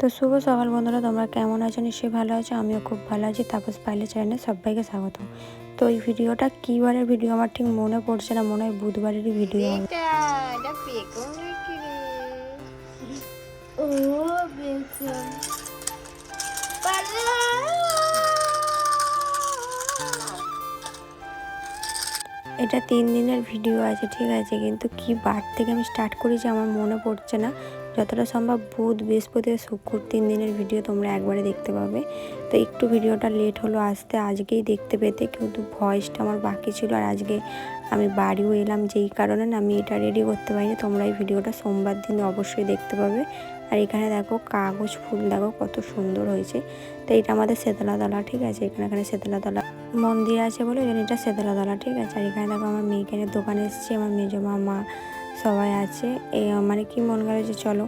তো শুভ সকাল বন্ধুরা তোমরা কেমন আছো? নিশ্চয়ই ভালো আছো আমিও খুব ভালো আছি। তাপস পাইলে চ্যানেলে সবাইকে স্বাগত তো এই ভিডিওটা কী বারের ভিডিও? আমার ঠিক মনে পড়ছে না মনে হয় বুধবারেরই ভিডিও এটা তিন দিনের ভিডিও আছে ঠিক আছে কিন্তু কি বার থেকে আমি স্টার্ট করেছি আমার মনে পড়ছে না। যতটা সম্ভব বুধ, বৃহস্পতি শুক্র তিন দিনের ভিডিও তোমরা একবারে দেখতে পাবে। তো একটু ভিডিওটা লেট হলো, আসতে আজকেই দেখতে পেতে কিন্তু ভয়েসটা আমার বাকি ছিল আর আজকে আমি বাড়িও এলাম যেই কারণে না আমি এটা রেডি করতে পারিনি। তোমরা এই ভিডিওটা সোমবার দিন অবশ্যই দেখতে পাবে। আর এখানে দেখো কাগজ, ফুল দেখো কত সুন্দর হয়েছে। তো এটা আমাদের সেতলাতলা ঠিক আছে? এখানে এখানে সেতলাতলা মন্দির আছে বলে এখানে এটা সেতলাতলা ঠিক আছে? আর এখানে দেখো আমার মেয়েকে নিয়ে দোকানে এসেছি, আমার মেজো মামা সবাই আছে। মানে কি মন গেল যে চলো,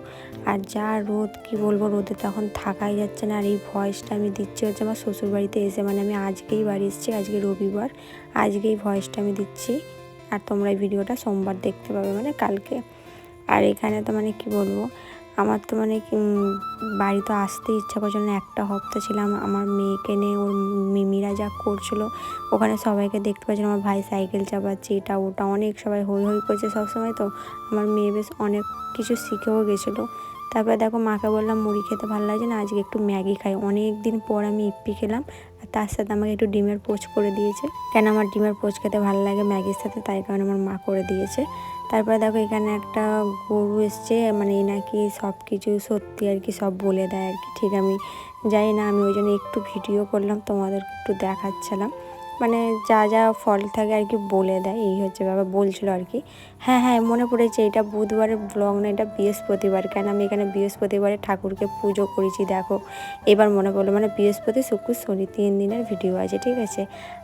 আর যা রোদ, কি বলব, রোদে তখন থাকাই যাচ্ছে না। আর এই ভয়েসটা আমি দিচ্ছি হচ্ছে আমার শ্বশুরবাড়িতে এসে মানে আমি আজকেই বাড়ি এসেছি, আজকে রবিবার। আজকেই ভয়েসটা আমি দিচ্ছি। আর তোমরা এই ভিডিওটা সোমবার দেখতে পাবে মানে কালকে। আর এখানে তো মানে কি বলব আমার তো মানে বাড়ি তো আসতে ইচ্ছা করছিল না একটা হপ্তাহ ছিলাম। আমার মেয়েকে নিয়ে ওর মিমিরা যা করছিল, ওখানে সবাইকে দেখতে পাচ্ছিলাম আমার ভাই সাইকেল চাপাচ্ছে, এটা ওটা, অনেক সবাই হই হই করছে সবসময় তো। আমার মেয়ে বেশ অনেক কিছু শিখেও গেছিল। তারপরে দেখো, মাকে বললাম, মুড়ি খেতে ভালো লাগছে না? আজকে একটু ম্যাগি খাই। অনেক দিন পর আমি ইপ্পি খেলাম। তার সাথে আমাকে একটু ডিমের পোচ করে দিয়েছে। কেন আমার ডিমের পোচ খেতে ভালো লাগে ম্যাগির সাথে, তাই কারণে আমার মা করে দিয়েছে। তারপরে দেখো এখানে একটা গরু এসছে মানে নাকি সব কিছু সত্যি আর কি সব বলে দেয় আর কি। ঠিক আমি যাই না, আমি ওই জন্য একটু ভিডিও করলাম তোমাদের একটু দেখাচ্ছিলাম। মানে যা যা ফল থাকে আর কি বলে দেয় এই হচ্ছে ব্যাপার বলছিল আর কি। হ্যাঁ হ্যাঁ মনে পড়েছে এটা বুধবারের ব্লগ না এটা বৃহস্পতিবার। কেন আমি এখানে বৃহস্পতিবারে ঠাকুরকে পুজো করেছি দেখো। এবার মনে পড়ল মানে বৃহস্পতি শুক্র শনি তিন দিনের ভিডিও আছে ঠিক আছে?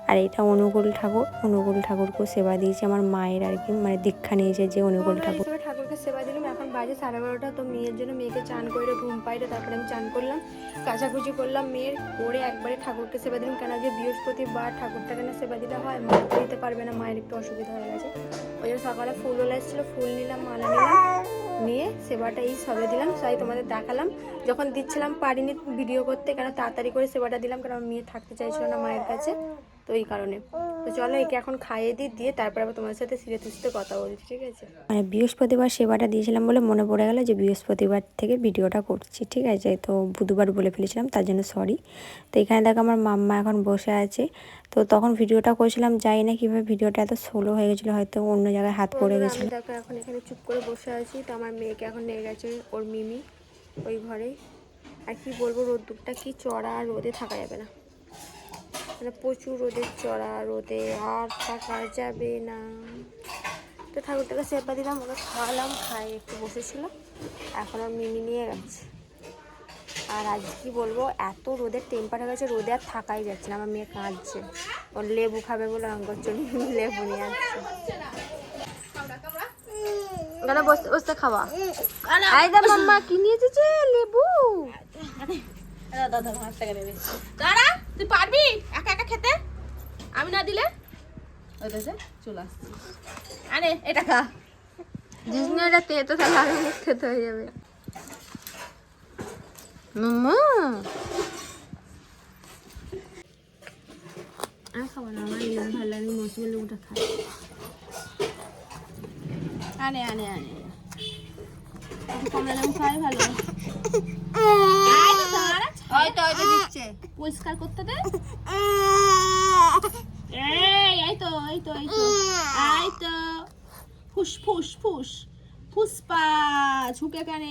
আর এটা অনুকূল ঠাকুর অনুকূল ঠাকুরকেও সেবা দিয়েছে আমার মায়ের আর কি মানে দীক্ষা নিয়েছে যে অনুকূল ঠাকুর। ঠাকুরকে সেবা দিলাম বাজে সাড়ে বারোটা, তো মেয়ের জন্য মেয়েকে চান করে ঘুম পাইলে তারপরে আমি চান করলাম। কাচাকুচি করলাম, মেয়ের করে একবারে ঠাকুরকে সেবা দিলাম কেন যে বৃহস্পতিবার ঠাকুরটা কেন সেবা দিতে হয়, মা দিতে পারবে না, মায়ের একটু অসুবিধা হয়ে গেছে। ওই জন্য সকালে ফুলওলা এসেছিল, ফুল নিলাম, মালা নিলাম, নিয়ে সেবাটা এই সবে দিলাম তাই তোমাদের দেখালাম। যখন দিচ্ছিলাম, পারিনি ভিডিও করতে কেন তাড়াতাড়ি করে সেবাটা দিলাম কারণ মেয়ে থাকতে চাইছিল না মায়ের কাছে। তো এই কারণে। তো চলো একে এখন খাইয়ে দিই দিয়ে তারপরে আবার তোমার সাথে সিরে তুসতে কথা বলছি ঠিক আছে? মানে বৃহস্পতিবার সেবাটা দিয়েছিলাম বলে মনে পড়ে গেল যে বৃহস্পতিবার থেকে ভিডিওটা করছি ঠিক আছে? তো বুধবার বলে ফেলেছিলাম তার জন্য সরি তো এখানে দেখো আমার মাম্মা এখন বসে আছে। তো তখন ভিডিওটা করেছিলাম জানি না কীভাবে ভিডিওটা এত স্লো হয়ে গেছিল হয়তো অন্য জায়গায় হাত পড়ে গেছিল। দেখো এখন এখানে চুপ করে বসে আছি তো আমার মেয়েকে এখন নিয়ে গেছে ওর মিমি ওই ঘরে আর কি বলব রোদ্দুরটা কি চড়া আর রোদে থাকা যাবে না। মানে প্রচুর রোদের চড়া রোদে আর থাকা যাবে না। তো ঠাকুরটাকে সেবা দিলাম ওকে খাওয়ালাম খাই একটু বসেছিল এখন আর মিমি নিয়ে গেছে। আর আজ কি বলব এত রোদের টেম্পার হয়ে গেছে রোদে আর থাকাই যাচ্ছে না আমার মেয়ে কাঁদছে। ওর লেবু খাবে বলে অঙ্গচলি লেবু নিয়ে আসছে। বসতে বসতে খাওয়া। আই দা মাম্মা কি নিয়ে এসেছে? লেবু। দাঁড়া তুই পারবি? একা একা খেতে? আমি না দিলে? ওই সে চলে আসছে। আরে এটা খা। জিস না এটা তেতো তাহলে আরও মুখ খেতে হয়ে যাবে। মাম্মা আমি খাব না আমার ভালো লাগে মৌসুমি লেবুটা খাই। আনে আনে আনে কমলা লেবু খাই ভালো ওই তো ওই দিচ্ছে। পরিষ্কার করতে দে। এই এই তো এই তো এই তো। এই তো। ফুস ফুস ফুস। ফুসপা ঝুঁকে কেন।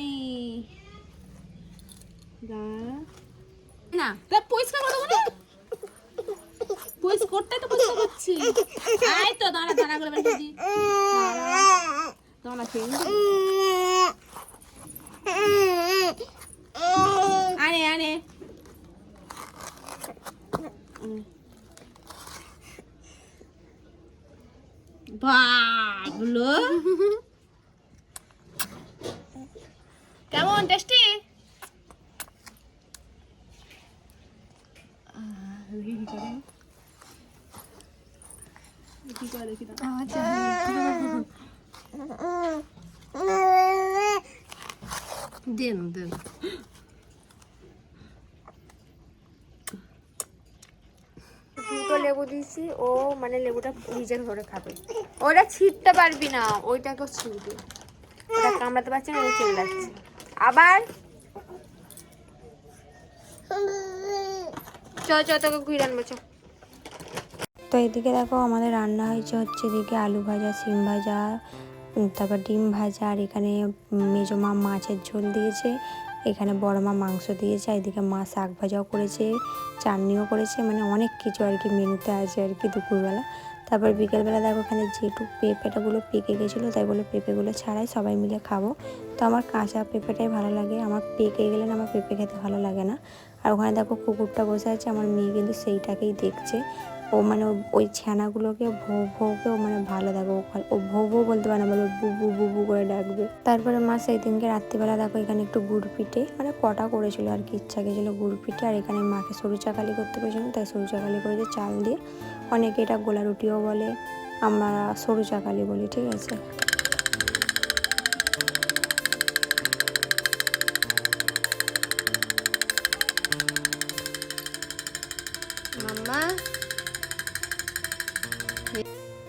না। তা পরিষ্কার করতে বলে পরিষ্কার করতে তো পরিষ্কার করছি। এই তো দাঁড়া দাঁড়া করে দাঁড়া। খেয়ে বাবলো। কেমন টেস্টি? কি করে দেখি দেন দেন। দিয়েছি, ও মানে লেবুটা নিজের ঘরে খাবে। ওটা ছিটতে পারবি না ওইটাকেও ছিঁড়বি ওটা কামড়াতে পারছে না ওই চলে যাচ্ছে। আবার? তো এদিকে দেখো, আমাদের রান্না হয়েছে হচ্ছে এদিকে আলু ভাজা সিম ভাজা তারপর ডিম ভাজা, আর এখানে মেজো মা মাছের ঝোল দিয়েছে। এখানে বড় মা মাংস দিয়েছে এদিকে মা শাক ভাজাও করেছে, চাটনিও করেছে মানে অনেক কিছু আর কি মেনুতে আছে আর কি দুপুরবেলা। তারপর বিকেলবেলা দেখো ওখানে যেটুকু পেঁপেটাগুলো পেকে গেছিল, তাই বলে পেঁপেগুলো ছাড়াই সবাই মিলে খাব। তো আমার কাঁচা পেঁপেটাই ভালো লাগে, আমার পেকে গেলে না আমার পেঁপে খেতে ভালো লাগে না। আর ওখানে দেখো কুকুরটা বসে আছে, আমার মেয়ে কিন্তু সেইটাকেই দেখছে। ও মানে ওই ছানাগুলোকে ভো ভোকে ও মানে ভালো দেখো, ও ভো ভৌ বলতে পারে না, বলে বু বু বু বু করে ডাকবে। তারপরে মা সেই দিনকে রাত্রিবেলা দেখো এখানে একটু গুড় পিঠে মানে কটা করেছিল আর কি, ইচ্ছা গেছিল গুড় পিঠে, আর এখানে মাকে সরু চাকালি করতে পেরেছিলাম তাই সরু চাকালি করেছে চাল দিয়ে অনেকে এটা গোলা রুটিও বলে, আমরা সরু চাকালি বলি, ঠিক আছে?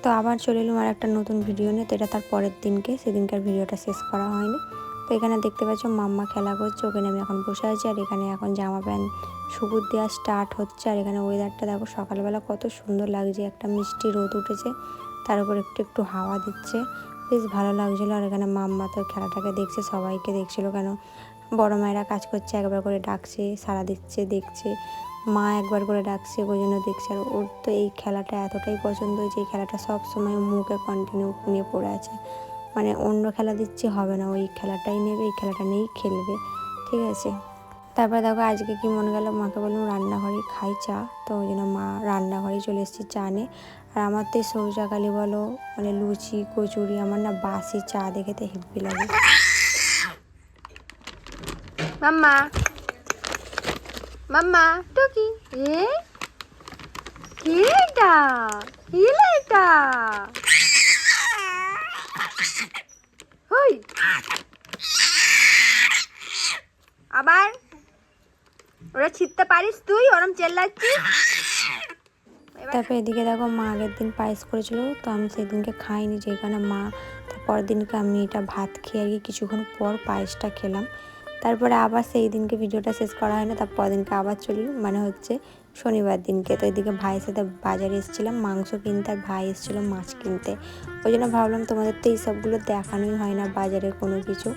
তো আবার চলে এলাম আর একটা নতুন ভিডিও নিয়ে, তো এটা তার পরের দিনকে, সেদিনকার ভিডিওটা শেষ করা হয়নি। তো এখানে দেখতে পাচ্ছ মাম্মা খেলা করছে, ওখানে আমি এখন বসে আছি, আর এখানে এখন জামা প্যান্ট সুপুর দেওয়া স্টার্ট হচ্ছে, আর এখানে ওয়েদারটা দেখো সকালবেলা কত সুন্দর লাগছে, একটা মিষ্টি রোদ উঠেছে, তার উপর একটু একটু হাওয়া দিচ্ছে, বেশ ভালো লাগছিল, আর এখানে মাম্মা তো খেলাটাকে দেখছে, সবাইকে দেখছিল কেন, বড় মায়েরা কাজ করছে, একবার করে ডাকছে সারা দিচ্ছে, দেখছে মা একবার করে ডাকছে, ওই জন্য দেখছে। আর ওর তো এই খেলাটা এতটাই পছন্দ হয়েছে, এই খেলাটা সব সময় মুখে কন্টিনিউ নিয়ে পড়ে আছে। মানে অন্য খেলা দিচ্ছি, হবে না। ওই খেলাটাই নেবে, এই খেলাটা নিয়েই খেলবে। ঠিক আছে? তারপরে দেখো, আজকে কি মনে গেল? মাকে বললাম, রান্নাঘরে খাই চা। তো ওই জন্য মা রান্নাঘরে চলে এসেছি চা নে আর আমার তো এই সরু চাকালি বলো মানে লুচি, কচুরি, আমার না বাসি চা দেখে তো হেব্বি লাগে। মাম্মা মাম্মা, টুকি। এ? কি এটা? কি এটা? হই। আবার? ওরা ছিটতে পারিস তুই, ওরম চেল্লাচ্ছিস। তারপর এদিকে দেখো মা আগের দিন পায়েস করেছিল, তো আমি সেদিনকে খাইনি, যেখানে মা তারপর দিনকে আমি এটা ভাত খেয়ে আর কি কিছুক্ষণ পর পায়েসটা খেলাম। তারপরে আবার সেই দিনকে ভিডিওটা শেষ করা হয় না তারপর দিনকে আবার চলি মানে হচ্ছে শনিবার দিনকে। তো এদিকে ভাইয়ের সাথে বাজারে এসেছিলাম, মাংস কিনতে আর ভাই এসেছিল মাছ কিনতে। ওই জন্য ভাবলাম তোমাদের তো এইসবগুলো দেখানোই হয় না বাজারে কোনো কিছু।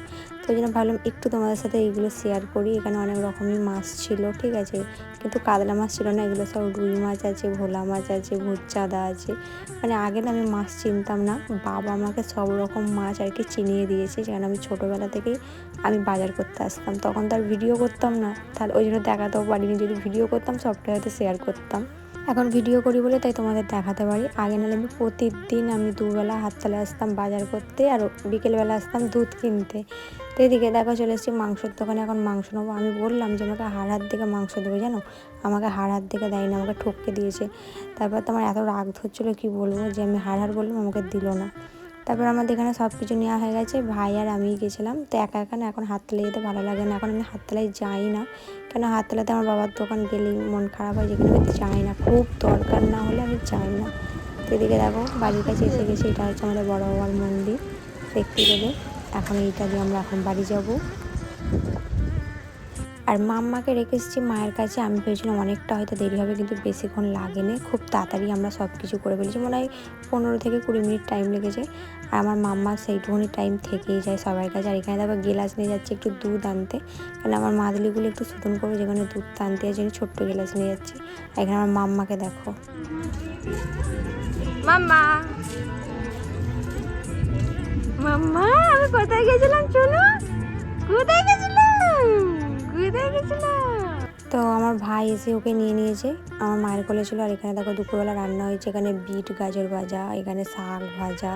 তো জন্য ভাবলাম একটু তোমাদের সাথে এইগুলো শেয়ার করি। এখানে অনেক রকমই মাছ ছিল, ঠিক আছে? কিন্তু কাতলা মাছ ছিল না, এগুলো সব রুই মাছ আছে, ভোলা মাছ আছে ভুচ্চাদা আছে। মানে আগে না আমি মাছ চিনতাম না। বাবা আমাকে সব রকম মাছ আর কি চিনিয়ে দিয়েছে, যেখানে আমি ছোটোবেলা থেকেই আমি বাজার করতে আসতাম। তখন তো আর ভিডিও করতাম না। তাহলে ওই জন্য দেখাতেও পারিনি। যদি ভিডিও করতাম, সবটাই হয়তো শেয়ার করতাম। এখন ভিডিও করি বলে তাই তোমাদের দেখাতে পারি। আগে নাহলে আমি প্রতিদিন আমি দুবেলা হাততালে আসতাম বাজার করতে আর বিকেলবেলা আসতাম দুধ কিনতে। তো এদিকে দেখো চলে এসেছি মাংসের দোকানে, এখন মাংস নেব। আমি বললাম যে আমাকে হাড় হাত দেখে মাংস দেবে জানো? আমাকে হাড় হাত দেখে দেয়নি, আমাকে ঠককে দিয়েছে। তারপর তো আমার এত রাগ ধরছিলো, কি বলব? যে আমি হাড় হাড় বললাম, আমাকে দিল না। তারপর আমাদের এখানে সব কিছু নেওয়া হয়ে গেছে। ভাই আর আমি গেছিলাম। তো একা একা না, এখন হাততালে যেতে ভালো লাগে না। এখন আমি হাততালায় যাই না। কেন হাততলাতে আমার বাবার দোকান গেলেই মন খারাপ হয়, যেখানে আমি যাই না। খুব দরকার না হলে আমি যাই না। তো এদিকে দেখো, বাড়ির কাছে এসে গেছে। এটা হচ্ছে আমাদের বড় বাবার মন্দির। দেখতে গেলে। এখন এইটা দিয়ে আমরা এখন বাড়ি যাব। আর মাম্মাকে রেখে এসেছি, মায়ের কাছে। আমি ভেবেছিলাম অনেকটা হয়তো দেরি হবে, কিন্তু বেশিক্ষণ লাগেনি। খুব তাড়াতাড়ি আমরা সব কিছু করে ফেলেছি। মনে হয় পনেরো থেকে কুড়ি মিনিট টাইম লেগেছে। আর আমার মাম্মা সেইটুকুনি টাইম থেকেই যায় সবার কাছে। আর এখানে তারপর গেলাস নিয়ে যাচ্ছে একটু দুধ আনতে। কারণ আমার মাদলিগুলো একটু শুধন করব যেখানে দুধ আনতে যাচ্ছে ছোট্ট গেলাস নিয়ে যাচ্ছে। আর এখানে আমার মাম্মাকে দেখো। মাম্মা! মাম্মা, আমি কোথায় গেছিলাম, চলো? কোথায় গেছিলাম? তো আমার ভাই এসে ওকে নিয়ে নিয়েছে। আমার মায়ের কোলে ছিল আর এখানে দেখো দুপুরবেলা রান্না হয়েছে। এখানে বিট, গাজর ভাজা, এখানে শাক ভাজা,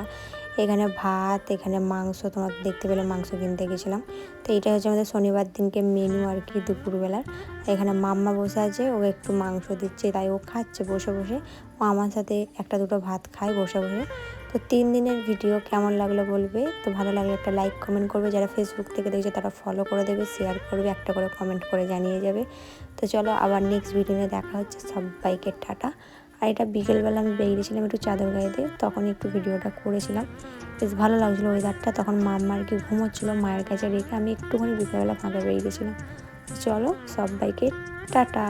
এখানে ভাত, এখানে মাংস। তোমার দেখতে পেলে মাংস কিনতে গেছিলাম। তো এইটা হচ্ছে আমাদের শনিবার দিনকে মেনু আর কি দুপুরবেলার। এখানে মাম্মা বসে আছে, ও একটু মাংস দিচ্ছে, তাই ও খাচ্ছে বসে বসে। ও আমার সাথে একটা দুটো ভাত খায় বসে বসে। তো তিন দিনের ভিডিও কেমন লাগল বলবে? তো ভালো লাগলে একটা লাইক কমেন্ট করবে। যারা ফেসবুক থেকে দেখছে, তারা ফলো করে দেবে শেয়ার করবে, একটা করে কমেন্ট করে জানিয়ে যাবে। তো চলো আবার নেক্সট ভিডিওতে দেখা হচ্ছে। সবাইকে টাটা। আর এটা বিকেলবেলা আমি বেরিয়েছিলাম একটু চাদর গায়ে দিয়ে তখন একটু ভিডিওটা করেছিলাম। বেশ ভালো লাগছিল ওয়েদারটা তখন মাম্মার কি ঘুমোচ্ছিলো, মায়ের কাছে রেখে আমি একটুখানি বিকেলবেলা ফাঁকা বেরিয়ে চলো চলো সবাইকে টাটা।